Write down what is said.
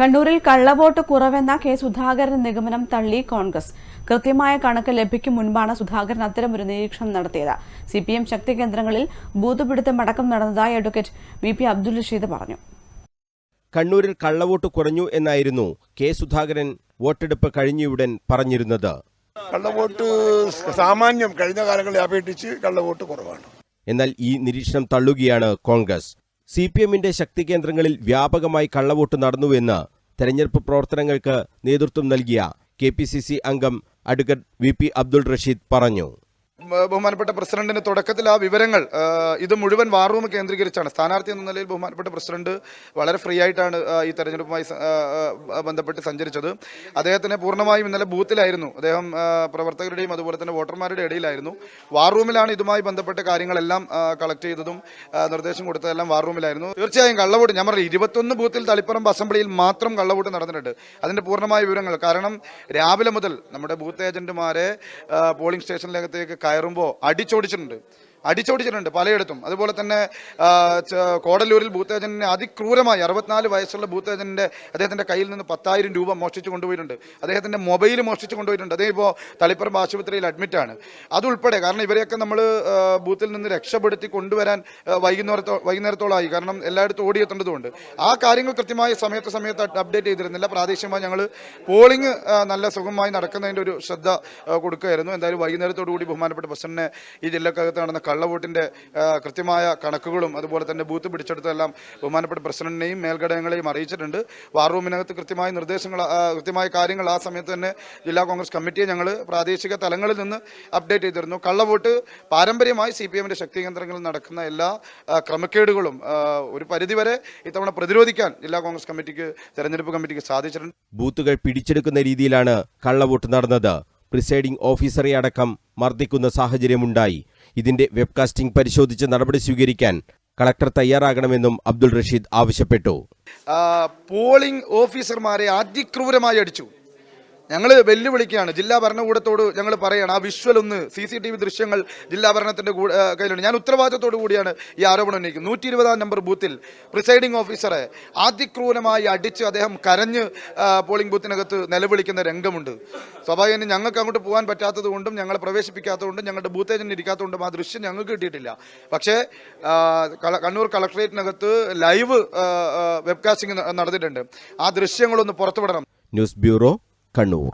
കണ്ണൂരിൽ കള്ളവോട്ട് കുറവെന്ന കെ സുധാകരൻ നിഗമനം തള്ളി കോൺഗ്രസ്. കൃത്യമായ കണക്ക് ലഭിക്കും മുൻപാണ് സുധാകരൻ അത്തരമൊരു നിരീക്ഷണം നടത്തിയത്. സി പി എം ശക്തി കേന്ദ്രങ്ങളിൽ ബൂത്ത് അടക്കം നടന്നതായി advocate V P Abdul Rasheed പറഞ്ഞു. കണ്ണൂരിൽ കള്ളവോട്ട് കുറഞ്ഞു എന്നായിരുന്നു കെ സുധാകരൻ വോട്ടെടുപ്പ് കഴിഞ്ഞയുടൻ പറഞ്ഞിരുന്നത്. കള്ളവോട്ട് സാമാന്യം കഴിഞ്ഞ കാലങ്ങളെ അപേക്ഷിച്ച് കള്ളവോട്ട് കുറവാണ്. എന്നാൽ ഈ നിരീക്ഷണം തള്ളുകയാണ് കോൺഗ്രസ്. സി പി എമ്മിന്റെ ശക്തി കേന്ദ്രങ്ങളിൽ വ്യാപകമായി കള്ളവോട്ട് നടന്നുവെന്ന് തെരഞ്ഞെടുപ്പ് പ്രവർത്തനങ്ങൾക്ക് നേതൃത്വം നൽകിയ കെ പി സി സി അംഗം advocate V P Abdul Rasheed പറഞ്ഞു. ബഹുമാനപ്പെട്ട പ്രസിഡന്റിന് തുടക്കത്തിൽ ആ വിവരങ്ങൾ ഇത് മുഴുവൻ വാർ റൂം കേന്ദ്രീകരിച്ചാണ്. സ്ഥാനാർത്ഥി എന്ന നിലയിൽ ബഹുമാനപ്പെട്ട പ്രസിഡന്റ് വളരെ ഫ്രീ ആയിട്ടാണ് ഈ തെരഞ്ഞെടുപ്പുമായി ബന്ധപ്പെട്ട് സഞ്ചരിച്ചത്. അദ്ദേഹത്തിന് പൂർണമായും ഇന്നലെ ബൂത്തിലായിരുന്നു. അദ്ദേഹം പ്രവർത്തകരുടെയും അതുപോലെ തന്നെ വോട്ടർമാരുടെ ഇടയിലായിരുന്നു. വാർ റൂമിലാണ് ഇതുമായി ബന്ധപ്പെട്ട കാര്യങ്ങളെല്ലാം കളക്ട് ചെയ്തതും നിർദ്ദേശം കൊടുത്തതെല്ലാം വാർ റൂമിലായിരുന്നു. തീർച്ചയായും കള്ളവോട്ട് ഞാൻ പറഞ്ഞു ഇരുപത്തൊന്ന് ബൂത്തിൽ തളിപ്പറമ്പ് അസംബ്ലിയിൽ മാത്രം കള്ളവോട്ട് നടന്നിട്ടുണ്ട്. അതിന്റെ പൂർണമായ വിവരങ്ങൾ കാരണം രാവിലെ മുതൽ നമ്മുടെ ബൂത്ത് ഏജന്റുമാരെ പോളിംഗ് സ്റ്റേഷനിലകത്തേക്ക് കയറുമ്പോൾ അടിച്ചോടിച്ചിട്ടുണ്ട്. അടിച്ചോടിച്ചിട്ടുണ്ട് പലയിടത്തും. അതുപോലെ തന്നെ കോടല്ലൂരിൽ ഭൂത്തേജനെ അതിക്രൂരമായി അറുപത്തിനാല് വയസ്സുള്ള ഭൂത്തേജന്റെ അദ്ദേഹത്തിന്റെ കയ്യിൽ നിന്ന് പത്തായിരം രൂപ മോഷ്ടിച്ചു കൊണ്ടുപോയിട്ടുണ്ട്. അദ്ദേഹത്തിന്റെ മൊബൈൽ മോഷ്ടിച്ചു കൊണ്ടുപോയിട്ടുണ്ട്. അദ്ദേഹം ഇപ്പോൾ തളിപ്പറമ്പ് ആശുപത്രിയിൽ അഡ്മിറ്റാണ് അതുൾപ്പെടെ കാരണം ഇവരെയൊക്കെ നമ്മൾ ബൂത്തിൽ നിന്ന് രക്ഷപ്പെടുത്തി കൊണ്ടുവരാൻ വൈകുന്നേരത്തോ വൈകുന്നേരത്തോളമായി. കാരണം എല്ലായിടത്തും ഓടിയെത്തേണ്ടതുകൊണ്ട് ആ കാര്യങ്ങൾ കൃത്യമായ സമയത്ത് സമയത്ത് അപ്ഡേറ്റ് ചെയ്തിരുന്നില്ല. പ്രാദേശികമായി ഞങ്ങൾ പോളിംഗ് നല്ല സുഖമായി നടക്കുന്നതിന്റെ ഒരു ശ്രദ്ധ കൊടുക്കുകയായിരുന്നു. എന്തായാലും വൈകുന്നേരത്തോടു കൂടി ബഹുമാനപ്പെട്ട പ്രസിഡന്റിനെ ഈ ജില്ലക്കകത്ത് നടന്ന കള്ളവോട്ടിന്റെ കൃത്യമായ കണക്കുകളും അതുപോലെ തന്നെ ബൂത്ത് പിടിച്ചെടുത്തതെല്ലാം ബഹുമാനപ്പെട്ട പ്രസിഡന്റിനെയും മേൽഘടകങ്ങളെയും അറിയിച്ചിട്ടുണ്ട്. വാർ റൂമിനകത്ത് കൃത്യമായ നിർദ്ദേശങ്ങൾ കൃത്യമായ കാര്യങ്ങൾ ആ സമയത്ത് തന്നെ ജില്ലാ കോൺഗ്രസ് കമ്മിറ്റിയെ ഞങ്ങൾ പ്രാദേശിക തലങ്ങളിൽ നിന്ന് അപ്ഡേറ്റ് ചെയ്തിരുന്നു. കള്ളവോട്ട് പാരമ്പര്യമായി സി പി എമ്മിന്റെ ശക്തി കേന്ദ്രങ്ങളിൽ നടക്കുന്ന എല്ലാ ക്രമക്കേടുകളും ഒരു പരിധിവരെ ഇത്തവണ പ്രതിരോധിക്കാൻ ജില്ലാ കോൺഗ്രസ് കമ്മിറ്റിക്ക് തെരഞ്ഞെടുപ്പ് കമ്മിറ്റിക്ക് സാധിച്ചിട്ടുണ്ട്. ബൂത്തുകൾ പിടിച്ചെടുക്കുന്ന രീതിയിലാണ് കള്ളവോട്ട് നടന്നത്. പ്രിസൈഡിംഗ് ഓഫീസറെ അടക്കം മർദ്ദിക്കുന്ന സാഹചര്യമുണ്ടായി. ഇതിന്റെ വെബ്കാസ്റ്റിംഗ് പരിശോധിച്ച് നടപടി സ്വീകരിക്കാൻ കളക്ടർ തയ്യാറാകണമെന്നും അബ്ദുൾ റഷീദ് ആവശ്യപ്പെട്ടു. പോളിംഗ് ഓഫീസർമാരെ അതിക്രൂരമായി അടിച്ചു. ഞങ്ങൾ വെല്ലുവിളിക്കുകയാണ്. ജില്ലാ ഭരണകൂടത്തോട് ഞങ്ങൾ പറയുകയാണ് ആ വിഷ്വൽ ഒന്ന് സി സി ടി വി ദൃശ്യങ്ങൾ ജില്ലാ ഭരണത്തിന്റെ കയ്യിലുണ്ട്. ഞാൻ ഉത്തരവാദിത്തത്തോടു കൂടിയാണ് ഈ ആരോപണം ഉന്നയിക്കുന്നത്. നൂറ്റി ഇരുപതാം നമ്പർ ബൂത്തിൽ പ്രിസൈഡിംഗ് ഓഫീസറെ അതിക്രൂരമായി അടിച്ച് അദ്ദേഹം കരഞ്ഞ് പോളിംഗ് ബൂത്തിനകത്ത് നിലവിളിക്കുന്ന രംഗമുണ്ട്. സ്വാഭാവികം ഞങ്ങൾക്ക് അങ്ങോട്ട് പോകാൻ പറ്റാത്തത് കൊണ്ടും ഞങ്ങളെ പ്രവേശിപ്പിക്കാത്തതുകൊണ്ടും ഞങ്ങളുടെ ബൂത്ത് ഏജന്റ് ഇരിക്കാത്തതുകൊണ്ടും ആ ദൃശ്യം ഞങ്ങൾക്ക് കിട്ടിയിട്ടില്ല. പക്ഷേ കണ്ണൂർ കളക്ടറേറ്റിനകത്ത് ലൈവ് വെബ്കാസ്റ്റിംഗ് നടന്നിട്ടുണ്ട് ആ ദൃശ്യങ്ങളൊന്ന് പുറത്തുവിടണം. News bureau Kannur